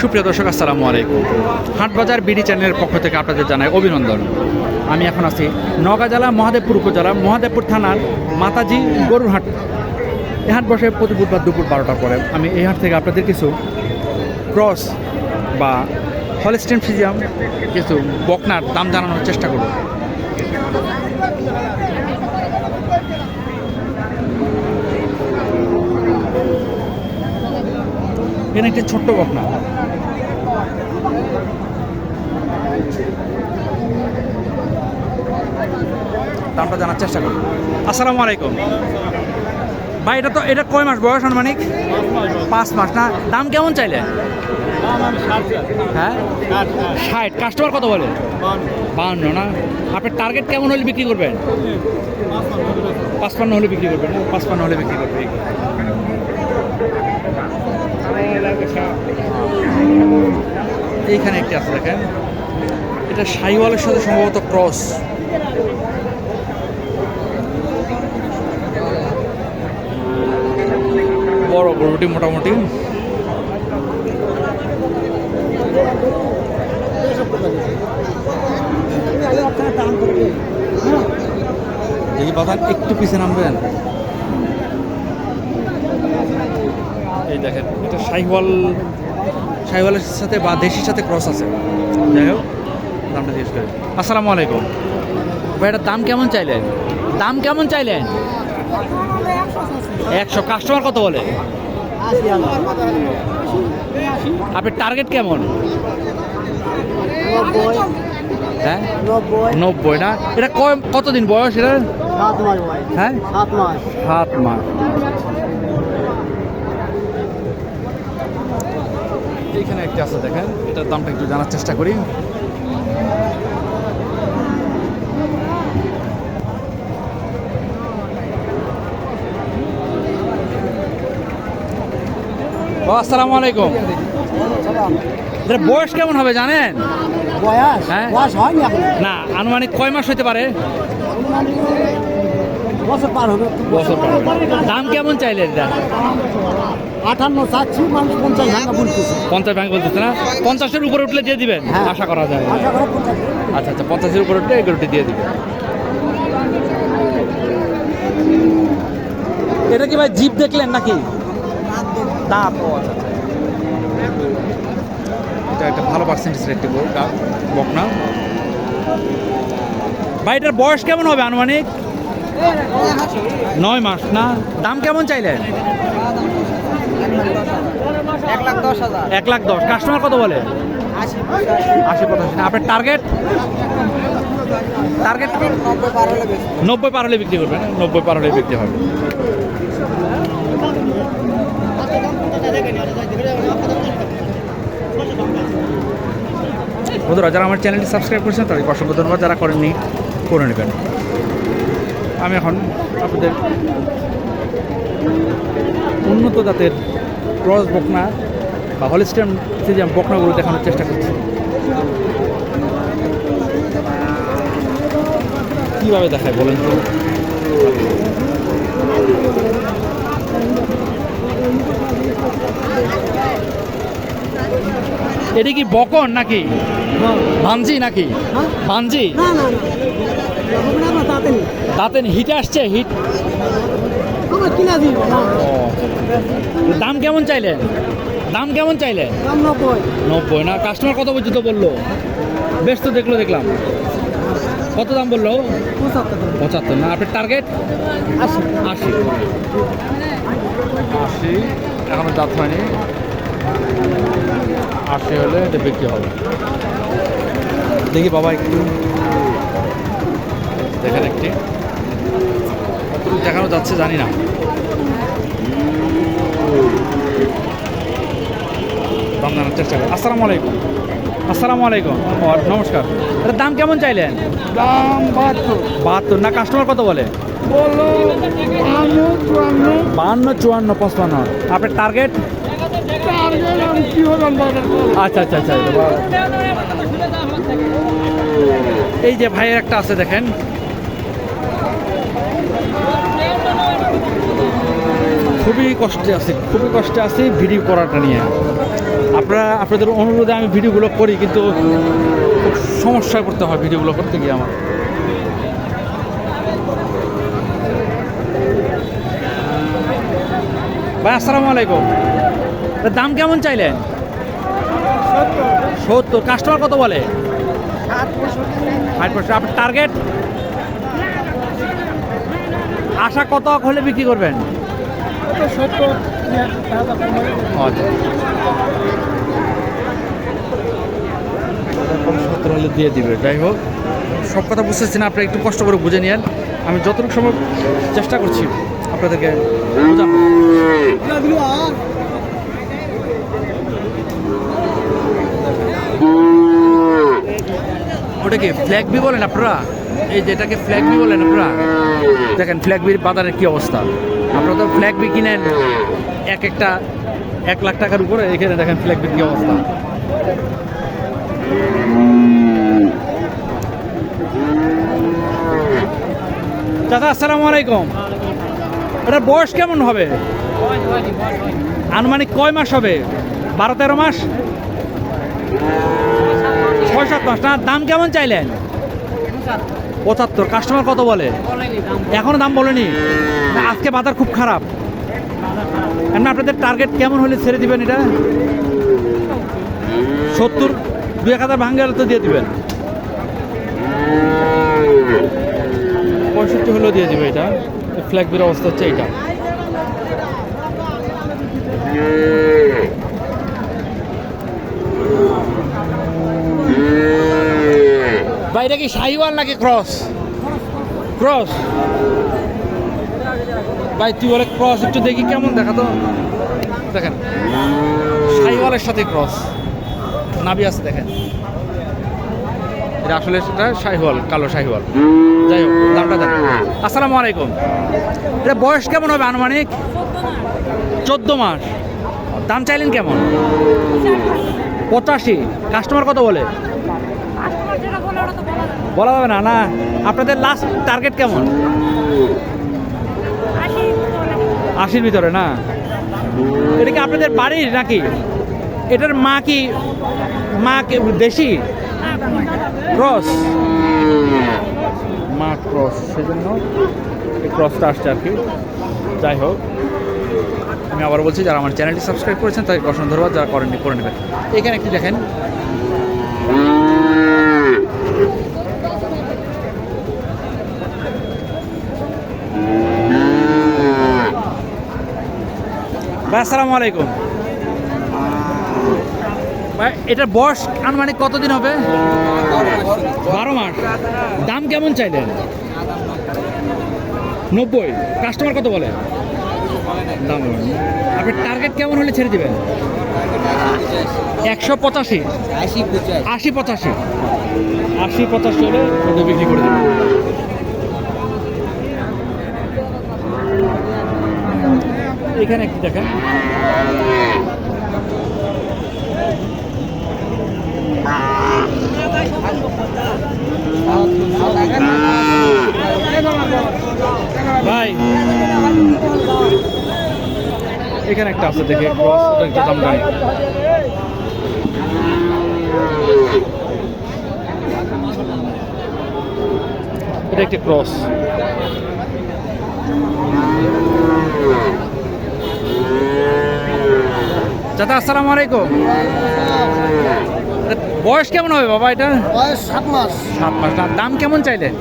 সুপ্রিয় দর্শক, আসসালামু আলাইকুম। হাটবাজার বিডি চ্যানেলের পক্ষ থেকে আপনাদের জানাই অভিনন্দন। আমি এখন আছি নওগাঁ জেলা মহাদেবপুর উপজেলা, মহাদেবপুর থানার মাতাজি গরুর হাট। এই হাট বসে প্রতি বুধবার দুপুর বারোটার পরে। আমি এই হাট থেকে আপনাদের কিছু ক্রস বা হলস্টেন ফিজিয়াম, কিছু বকনার দাম জানানোর চেষ্টা করব। এখানে একটি ছোট্ট বকনা দামটা জানার চেষ্টা করুন। আসসালামু আলাইকুম। ভাই, এটা তো, এটা কয় মাস বয়স আনুমানিক? পাঁচ মাস না? দাম কেমন চাইলে হ্যাঁ? ষাট। কাস্টমার কত বলে? বাহান্ন না? আপনার টার্গেট কেমন হলে বিক্রি করবেন? পাঁচপান্ন হলে বিক্রি করবেন। পাঁচপান্ন হলে বিক্রি করবেন। এইখানে একটি আছে দেখেন। এটা সাইওয়ালের সাথে সম্ভবত ক্রস। বড় গরুটি মোটামুটি। দেখি একটু পিছিয়ে নামবেন। দেখেন এটা সাইওয়াল সাইওয়ালের সাথে বা দেশির সাথে ক্রস আছে। যাই হোক দামটা জিজ্ঞেস করি আসসালামু আলাইকুম। ভাই এটার দাম কেমন চাইলেন? দাম কেমন চাইলেন? একশো। কাস্টমার কত বলে? আপনার টার্গেট কেমন? হ্যাঁ? নব্বই না? এটা কতদিন বয়স এটা? হ্যাঁ? সাত মাস। সাত মাস। এইখানে একটি আছে দেখেন এটার দামটা একটু জানার চেষ্টা করি। আসসালামু আলাইকুম। বয়স কেমন হবে জানেন? বয়স? হ্যাঁ। বয়স না আনুমানিক কয় মাস হতে পারে? বছর পার হবে। বছর পর দাম কেমন চাইলেন এটা আটান্ন চাচ্ছি মানুষ পঞ্চাশ ভাঙা বলতেছে পঞ্চাশ ব্যাংক বলতেছে না? পঞ্চাশের উপরে উঠলে দিয়ে দিবেন হ্যাঁ। আশা করা যায়। আচ্ছা আচ্ছা পঞ্চাশের উপরে উঠলে এগারোটি দিয়ে দিবেন এটা কি ভাই জিপ দেখলেন নাকি? দাঁত এটা একটা ভালো পার্সেন্টেজের একটি গরু গা- বকনা ভাই এটার বয়স কেমন হবে আনুমানিক? নয় মাস না? দাম কেমন চাইলেন? এক লাখ দশ। কাস্টমার কত বলে? আশি পঁচাশি। আপনার টার্গেট টার্গেট নব্বই পার হলে নব্বই পার হলে বিক্রি করবেন নব্বই পার হলে বিক্রি হবে। বন্ধুরা যারা আমার চ্যানেলটি সাবস্ক্রাইব করেছেন তাদেরকে অসংখ্য ধন্যবাদ। যারা করেননি করে নেবেন। আমি এখন আপনাদের উন্নত জাতের ক্রস বকনা বা হলিস্টেন সিজিয়াম বকনাগুলো দেখানোর চেষ্টা করছি। কীভাবে দেখায় বলেন তো? এটা কি বকন নাকি? ভাঞ্জি নাকি? ভাঞ্জি না না না। না তাতে হিট আসছে হিট। দাম কেমন চাইলেন? দাম কেমন চাইলে? দাম নব্বই। নব্বই না? কাস্টমার কত পর্যন্ত বলল? বেশ তো দেখল দেখলাম। কত দাম বলল? পঁচাত্তর। না? আপনার টার্গেট আশি। আশি। আশি এখনও দাঁত হয়নি। আশি হলে এটা বিক্রি হবে। দেখি বাবা একটু। দেখেন একটি। দেখানো যাচ্ছে জানি না। দাম জানার চেষ্টা করি আসসালামু আলাইকুম। আসসালামু আলাইকুম। নমস্কার। এটার দাম কেমন চাইলেন? দাম বাহাত্তর। বাহাত্তর না কাস্টমার কত বলে? বাহান্ন চুয়ান্ন। পঁচপান্ন। আপনার টার্গেট বাজার আচ্ছা আচ্ছা আচ্ছা এই যে ভাইয়ের একটা আছে দেখেন। খুবই কষ্টে আছি খুবই কষ্টে আছি ভিডিও করাটা নিয়ে। আপনারা, আপনাদের অনুরোধে আমি ভিডিওগুলো করি, কিন্তু খুব সমস্যায় পড়তে হয় ভিডিওগুলো করতে গিয়ে আমার। ভাই, আসসালামু আলাইকুম। দাম কেমন চাইলেন? সত্তর। কাস্টমার কত বলে? আপনার টার্গেট আশা কত হলে বিক্রি করবেন? দিয়ে দিবে যাই হোক সব কথা বুঝতেছি না, আপনারা একটু কষ্ট করে বুঝে নিয়েন। আমি যতটুকু সময় চেষ্টা করছি, আপনাদেরকে বোঝানো ওটা কি ফ্ল্যাগ বি বলেন আপনারা? এই যেটাকে ফ্ল্যাগ বি বলেন আপনারা? দেখেন ফ্ল্যাগ বির বাজারের কি অবস্থা? আপনারা তো ফ্ল্যাগ বি কিনেন। এক একটা এক লাখ টাকার উপরে এখানে দেখেন ফ্ল্যাগ কি অবস্থা। চাচা, আসসালামু আলাইকুম। এটার বয়স কেমন হবে? আনুমানিক কয় মাস হবে? বারো, তেরো মাস? ছয়, সাত মাস। না, দাম কেমন চাইলেন? পঁচাত্তর। কাস্টমার কত বলে? এখনও দাম বলেনি? আজকে বাজার খুব খারাপ। এমনি আপনাদের টার্গেট কেমন হলে ছেড়ে দিবেন এটা? সত্তর দু এক হাজার ভাঙ্গে তো দিয়ে দিবেন। পঁয়ষট্টি হলেও দিয়ে দিবে এটা। ফ্ল্যাগ বির অবস্থা হচ্ছে এইটা। ভাই এটা কি শাহিওয়াল নাকি ক্রস? ক্রস। ভাই তুই বলে ক্রস একটু দেখি কেমন দেখা তো। দেখেন শাহিওয়ালের সাথে ক্রস নাবি আছে দেখেন। এটা আসলে সেটা শাহিওয়াল কালো শাহিওয়াল যাই হোক দামটা দেন আসসালামু আলাইকুম। এটা বয়স কেমন হবে আনুমানিক? চোদ্দ মাস। দাম চাইলেন কেমন? পঁচাশি। কাস্টমার কত বলে? বলা যাবে না। না আপনাদের লাস্ট টার্গেট কেমন? আশির ভিতরে না? এটা কি আপনাদের বাড়ির নাকি? এটার মা কি মা কি, দেশি? ক্রস মা ক্রস সেজন্য এই ক্রসটা আসছে আর কি। যাই হোক, আমি আবার বলছি, যারা আমার চ্যানেলটি সাবস্ক্রাইব করেছেন, তাদেরকে অসংখ্য ধন্যবাদ, যারা করেননি, করে নেবেন। এখানে একটু দেখেন। ভাই আসসালামু আলাইকুম। ভাই এটার বয়স আনুমানিক কতদিন হবে? বারো মাস। দাম কেমন চাইলেন? নব্বই। কাস্টমার কত বলে? দাম। আপনার টার্গেট কেমন হলে ছেড়ে দিবেন? একশো পঁচাশি। আশি পঁচাশি। আশি পঁচাশি। হলে বিক্রি করে দেবেন। এখানে একটু দেখেন। ভাই এখানে একটা আছে দেখে ক্রস এটা একটি ক্রস। চাচা আসসালামু আলাইকুম। বয়স কেমন হবে বাবা এটা? বয়স সাত মাস। সাত মাস। না দাম কেমন চাইলেন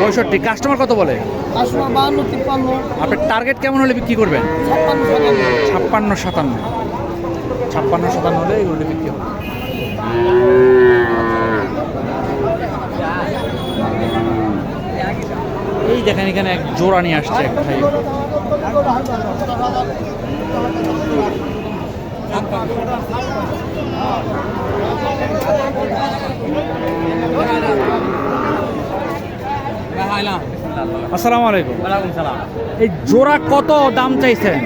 পঁয়ষট্টি। কাস্টমার কত বলে? আপনার টার্গেট কেমন হলে বিক্রি করবেন? ছাপ্পান্ন সাতান্ন। ছাপ্পান্ন সাতান্ন। ছাপ্পান্ন সাতান্ন হলে এগুলো বিক্রি হবে। এই দেখেন এখানে এক জোড়া নিয়ে আসছে এক ভাই। আসসালামু আলাইকুম ওয়ালাইকুম সালাম। এই জোড়া কত দাম চাইছেন?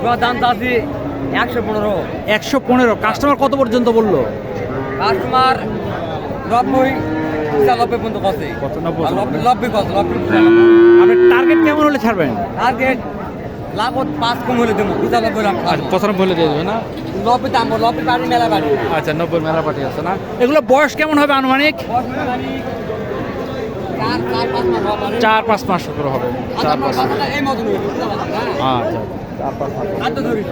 তোমার দাম চাচ্ছি একশো পনেরো। একশো পনেরো। কাস্টমার কত পর্যন্ত বলল? কাস্টমার নব্বই নব্বই পর্যন্ত কত? নব্বই কত নব্বই। টার্গেট কেমন হলে ছাড়বেন? টার্গেট লাগত পাঁচ কম হলে দেবো পঁচানব্বই আচ্ছা পঁচানব্বই হলে দিয়ে দেবে না? লবে দাম লবে বাড়ি মেলা বাড়ি। আচ্ছা নব্বই মেলা পাটি আছে না? এগুলো বয়স কেমন হবে আনুমানিক? চার চার পাঁচ মাস চার করে হবে। চার পাঁচ? আচ্ছা চার পাঁচ হাত তো ধরি।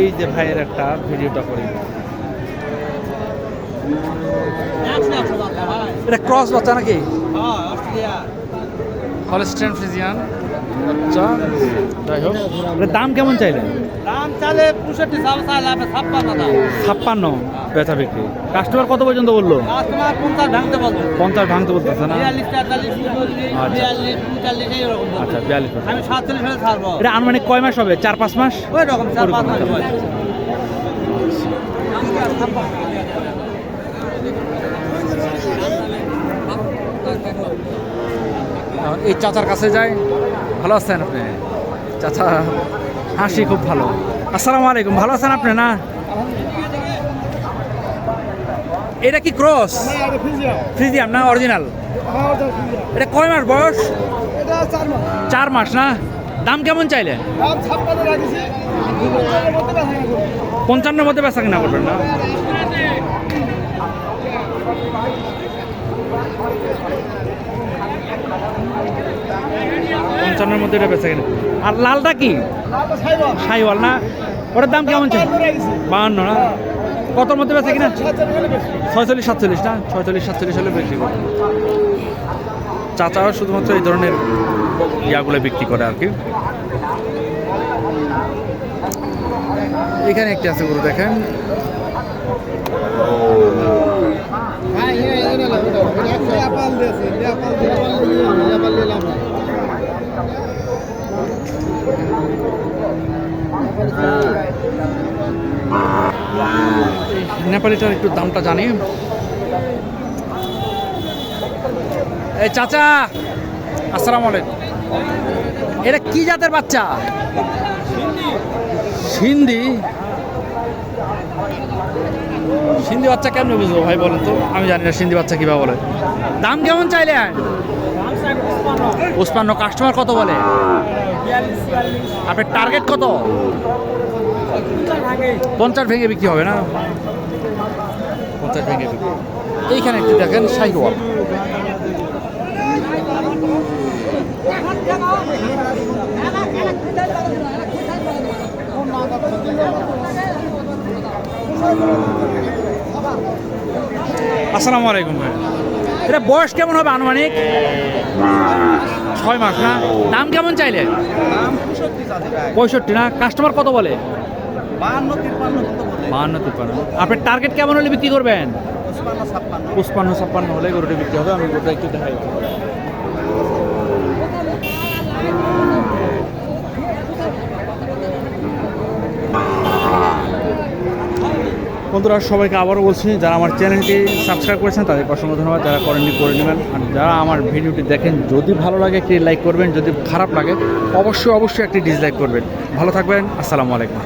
এই যে ভাইয়ের একটা ভিডিওটা করি। এটা ক্রস বাচ্চা নাকি? Holstein Friesian. আচ্ছা যাই হোক। দাম কেমন চাইলেন দাম চালে পঁয়ষট্টি ছাপ্পান্ন ছাপ্পান্ন বেচা বিক্রি। কাস্টমার কত পর্যন্ত বলল? কাস্টমার পঞ্চাশ ভাঙতে বলতো পঞ্চাশ ভাঙতে বলতেছে না? বিয়াল্লিশ তেতাল্লিশ চল্লিশ আচ্ছা। বিয়াল্লিশ আচ্ছা বিয়াল্লিশ আমি সাতচল্লিশ হলে ছাড়বো। এটা আনুমানিক কয় মাস হবে? চার পাঁচ মাস? ওই রকম চার পাঁচ মাস ওরকম। হয়। এখন এই চাচার কাছে যাই। ভালো আছেন আপনি? চাচা হাসি খুব ভালো। আসসালামু আলাইকুম ভালো আছেন আপনি না? এটা কি ক্রস? ফ্রিজিয়াম না অরিজিনাল? এটা কয় মাস বয়স? চার মাস। না? দাম কেমন চাইলে? পঞ্চান্নের মধ্যে বেচা কিনা করবেন না? পঞ্চান্নের মধ্যে এটা বেচা কিনা। আর লালটা কি? সাইওয়াল না? ওটার দাম কেমন চাই বাহান্ন না? কতর মধ্যে বেচা কিনা? ছয়চল্লিশ, সাতচল্লিশ না? ছয়চল্লিশ, সাতচল্লিশ হলে বিক্রি করে চাচাও শুধুমাত্র এই ধরনের ইয়াগুলো বিক্রি করে আর কি। এখানে একটি আছে গরু, দেখেন। নেপালিটার একটু দামটা জানি। এই চাচা আসসালামু আলাইকুম। এটা কি জাতের বাচ্চা? সিন্ধি। সিন্ধি বাচ্চা কেমন বুঝব ভাই বলেন তো? আমি জানি না সিন্ধি বাচ্চা কীভাবে বলে। দাম কেমন চাইলে? পুষ্পান্ন কাস্টমার কত বলে? আপনার টার্গেট কত? পঞ্চাশ ভেঙে বিক্রি হবে না? পঞ্চাশ ভেঙে বিক্রি। এইখানে একটু দেখেন শাহিওয়াল আসসালামু আলাইকুম ভাই। এটা বয়স কেমন হবে আনুমানিক? ছয় মাস না? দাম কেমন চাইলে? পঁয়ষট্টি না? কাস্টমার কত বলে? বাহান্ন তিপ্পান্ন আপনার টার্গেট কেমন হলে বিক্রি করবেন? পুষ্পান্ন ছাপ্পান্ন। হলে গরুটি বিক্রি হবে আমি গরুটা একটু দেখাই। বন্ধুরা, সবাইকে আবারও বলছি, যারা আমার চ্যানেলটি সাবস্ক্রাইব করেছেন, তাদেরকে অসংখ্য ধন্যবাদ। যারা করেননি, করে নেবেন। আর যারা আমার ভিডিওটি দেখেন, যদি ভালো লাগে, একটি লাইক করবেন। যদি খারাপ লাগে, অবশ্যই অবশ্যই একটি ডিসলাইক করবেন। ভালো থাকবেন। আসসালামু আলাইকুম।